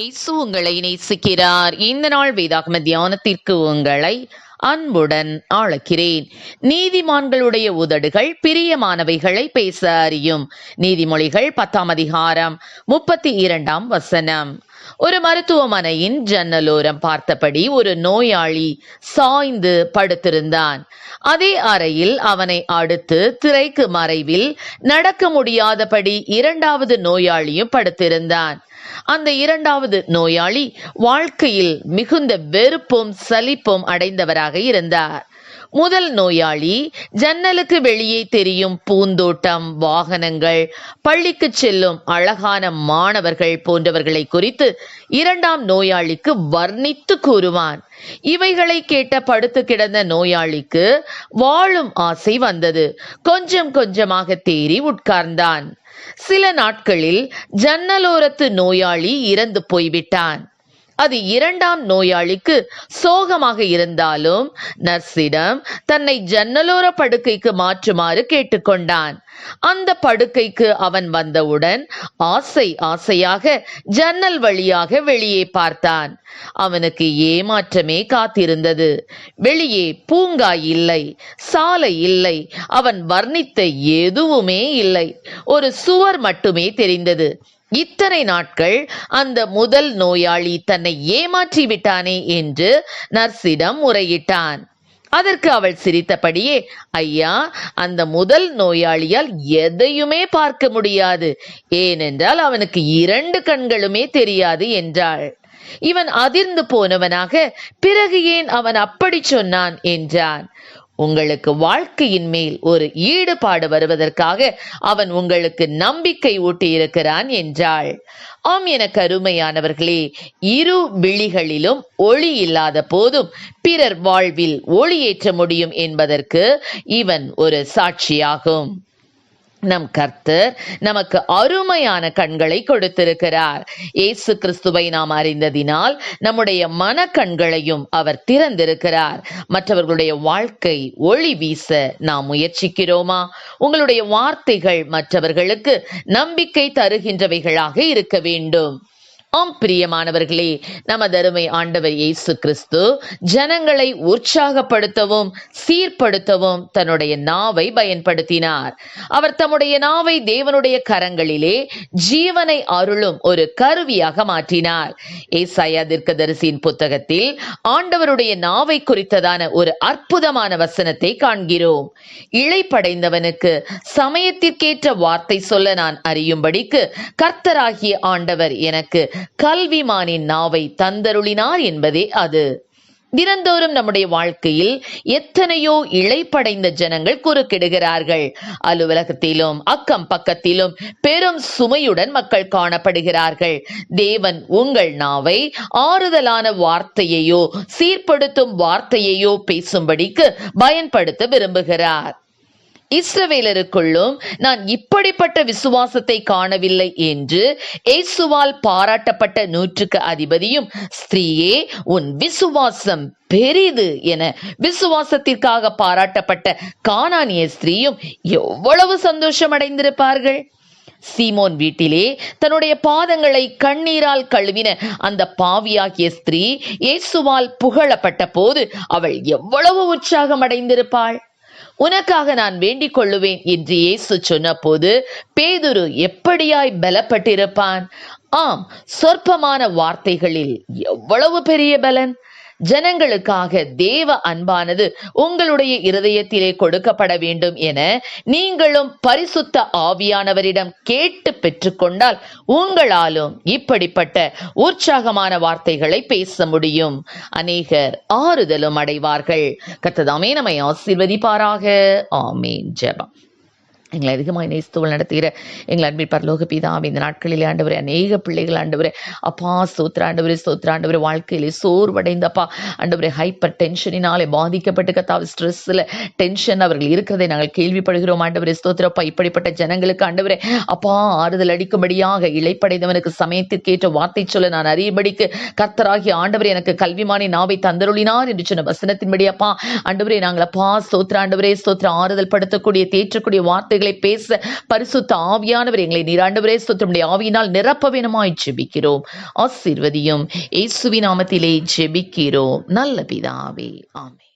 இயேசு உங்களை நேசிக்கிறார். இந்த நாள் வேதாகம தியானத்திற்கு உங்களை அன்புடன் ஆளக்கிறேன். நீதிமான்களுடைய உதடுகள் பிரியமானவைகளை பேச அறியும். நீதிமொழிகள் பத்தாம் அதிகாரம் முப்பத்தி இரண்டாம் வசனம். ஒரு மருத்துவமனையின் ஜன்னலோரம் பார்த்தபடி ஒரு நோயாளி சாய்ந்து படுத்திருந்தான். அதே அறையில் அவனை அடுத்து திரைக்கு மறைவில் நடக்க முடியாதபடி இரண்டாவது நோயாளியும் படுத்திருந்தான். அந்த இரண்டாவது நோயாளி வாழ்க்கையில் மிகுந்த வெறுப்பும் சலிப்பும் அடைந்தவராக இருந்தார். முதல் நோயாளி ஜன்னலுக்கு வெளியே தெரியும் பூந்தோட்டம் வாகனங்கள் பள்ளிக்கு செல்லும் அழகான மாணவர்கள் போன்றவர்களை குறித்து இரண்டாம் நோயாளிக்கு வர்ணித்து கூறுவான். இவைகளை கேட்ட படுத்து கிடந்த நோயாளிக்கு வாழும் ஆசை வந்தது. கொஞ்சம் கொஞ்சமாக தேறி உட்கார்ந்தான். சில நாட்களில் ஜன்னலோரத்து நோயாளி இறந்து போய்விட்டான். அது இரண்டாம் நோயாளிக்கு சோகமாக இருந்தாலும் நர்ஸிடம் தன்னை ஜன்னலோர படுக்கைக்கு மாற்றுமாறு கேட்டுக்கொண்டான். அந்த படுக்கைக்கு அவன் வந்தவுடன் ஆசை ஆசையாக ஜன்னல் வழியாக வெளியே பார்த்தான். அவனுக்கு ஏமாற்றமே காத்திருந்தது. வெளியே பூங்கா இல்லை சாலை இல்லை அவன் வர்ணித்த எதுவுமே இல்லை. ஒரு சுவர் மட்டுமே தெரிந்தது. இத்தனை நாட்கள் அந்த முதல் நோயாளி தன்னை ஏமாற்றி விட்டானே என்று நர்ஸிடம் முறையிட்டான். அதற்கு அவள் சிரித்தபடியே ஐயா அந்த முதல் நோயாளியால் எதையுமே பார்க்க முடியாது. ஏனென்றால் அவனுக்கு இரண்டு கண்களுமே தெரியாது என்றாள். இவன் அதிர்ந்து போனவனாக பிறகு ஏன் அவன் அப்படி சொன்னான்? என்றான். உங்களுக்கு வாழ்க்கையின் மேல் ஒரு ஈடுபாடு வருவதற்காக அவன் உங்களுக்கு நம்பிக்கை ஊட்டியிருக்கிறான் என்றாள். ஆம் என கருமையானவர்களே இரு விழிகளிலும் ஒளி இல்லாத போதும் பிறர் வாழ்வில் ஒளியேற்ற முடியும் என்பதற்கு இவன் ஒரு சாட்சியாகும். நம் கர்த்தர் நமக்கு அருமையான கண்களை கொடுத்திருக்கிறார். இயேசு கிறிஸ்துவை நாம் அறிந்ததினால் நம்முடைய மன கண்களையும் அவர் திறந்திருக்கிறார். மற்றவர்களுடைய வாழ்க்கை ஒளி வீச நாம் முயற்சிக்கிறோமா? உங்களுடைய வார்த்தைகள் மற்றவர்களுக்கு நம்பிக்கை தருகின்றவைகளாக இருக்க வேண்டும். ஆம் பிரியமானவர்களே நமதருமை ஆண்டவர் இயேசு கிறிஸ்து ஜனங்களை உற்சாகப்படுத்தவும் சீர்படுத்தவும் தன்னுடைய நாவை பயன்படுத்தினார். அவர் தம்முடைய நாவை தேவனுடைய கரங்களிலே ஜீவனை அருளும் ஒரு கருவியாக மாற்றினார். ஏசாயா தீர்க்கதரிசியின் புத்தகத்தில் ஆண்டவருடைய நாவை குறித்ததான ஒரு அற்புதமான வசனத்தை காண்கிறோம். இழைப்படைந்தவனுக்கு சமயத்திற்கேற்ற வார்த்தை சொல்ல நான் அறியும்படிக்கு கர்த்தராகிய ஆண்டவர் எனக்கு கல்விமானின் நாவை தந்தருளினார் என்பதே அது. தினந்தோறும் நம்முடைய வாழ்க்கையில் எத்தனையோ இழைப்படைந்த ஜனங்கள் குறுக்கிடுகிறார்கள். அலுவலகத்திலும் அக்கம் பக்கத்திலும் பெரும் சுமையுடன் மக்கள் காணப்படுகிறார்கள். தேவன் உங்கள் நாவை ஆறுதலான வார்த்தையையோ சீர்படுத்தும் வார்த்தையையோ பேசும்படிக்கு பயன்படுத்த விரும்புகிறார். இஸ்ரவேலருக்குள்ளும் நான் இப்படிப்பட்ட விசுவாசத்தை காணவில்லை என்று ஏசுவால் பாராட்டப்பட்ட நூற்றுக்கு அதிபதியும் ஸ்திரீயே உன் விசுவாசம் பெரிது என விசுவாசத்திற்காக பாராட்டப்பட்ட கானானிய ஸ்திரீயும் எவ்வளவு சந்தோஷம் அடைந்திருப்பார்கள் சீமோன் வீட்டிலே தன்னுடைய பாதங்களை கண்ணீரால் கழுவின அந்த பாவியாகிய ஸ்திரீ இயேசுவால் புகழப்பட்ட போது அவள் எவ்வளவு உற்சாகம் அடைந்திருப்பாள் உனக்காக நான் வேண்டிக் கொள்ளுவேன் என்று இயேசு சொன்னபோது பேதுரு எப்படியாய் பலப்பட்டிருப்பான்? ஆம் சொற்பமான வார்த்தைகளில் எவ்வளவு பெரிய பலன்? ஜனங்களுக்காக தேவ அன்பானது உங்களுடைய இருதயத்திலே கொடுக்கப்பட வேண்டும் என நீங்களும் பரிசுத்த ஆவியானவரிடம் கேட்டு பெற்றுக்கொண்டால் உங்களாலும் இப்படிப்பட்ட உற்சாகமான வார்த்தைகளை பேச முடியும். அநேகர் ஆறுதலும் அடைவார்கள். கத்ததாமே நம்மை ஆசீர்வதிப்பாராக. ஆமீன். ஜெபம். எங்களை அதிகமாக நேசித்துவல் நடத்துகிற எங்கள் அன்பில் பரலோக பிதாவை இந்த நாட்களிலே ஆண்டவர் அநேக பிள்ளைகள் ஆண்டவர் அப்பா ஸ்தோத்திர ஆண்டவரே வாழ்க்கையிலே சோர்வடைந்தப்பா. ஆண்டவர் ஹைப்பர் டென்ஷனினாலே பாதிக்கப்பட்டு கத்தாவை ஸ்ட்ரெஸ்ஸில் டென்ஷன் அவர்கள் இருக்கிறதை நாங்கள் கேள்விப்படுகிறோம். ஆண்டவரே ஸ்தோத்திரப்பா. இப்படிப்பட்ட ஜனங்களுக்கு ஆண்டவரே அப்பா ஆறுதல் அடிக்கும்படியாக இழைப்படைந்தவனுக்கு சமயத்திற்கேற்ற வார்த்தை சொல்ல நான் அறியபடிக்கு கர்த்தராகி ஆண்டவரே எனக்கு கல்விமானி நாவை தந்தருளினார் என்று சொன்ன வசனத்தின்படி அப்பா. ஆண்டவரே நாங்கள் அப்பா ஸ்தோத்திர ஆண்டவரே ஸ்தோத்திர ஆறுதல் படுத்தக்கூடிய தேற்றக்கூடிய வார்த்தைகள் வார்த்தைகளை பேச பரிசுத்த ஆவியானவர் எங்களை நீர் ஆண்டவரே சுத்தமுடைய ஆவியினால் நிரப்ப வேணுமாய் ஜெபிக்கிறோம். ஆசீர்வதியும். இயேசுவின் நாமத்திலே ஜெபிக்கிறோம். நல்ல பிதாவே. ஆமே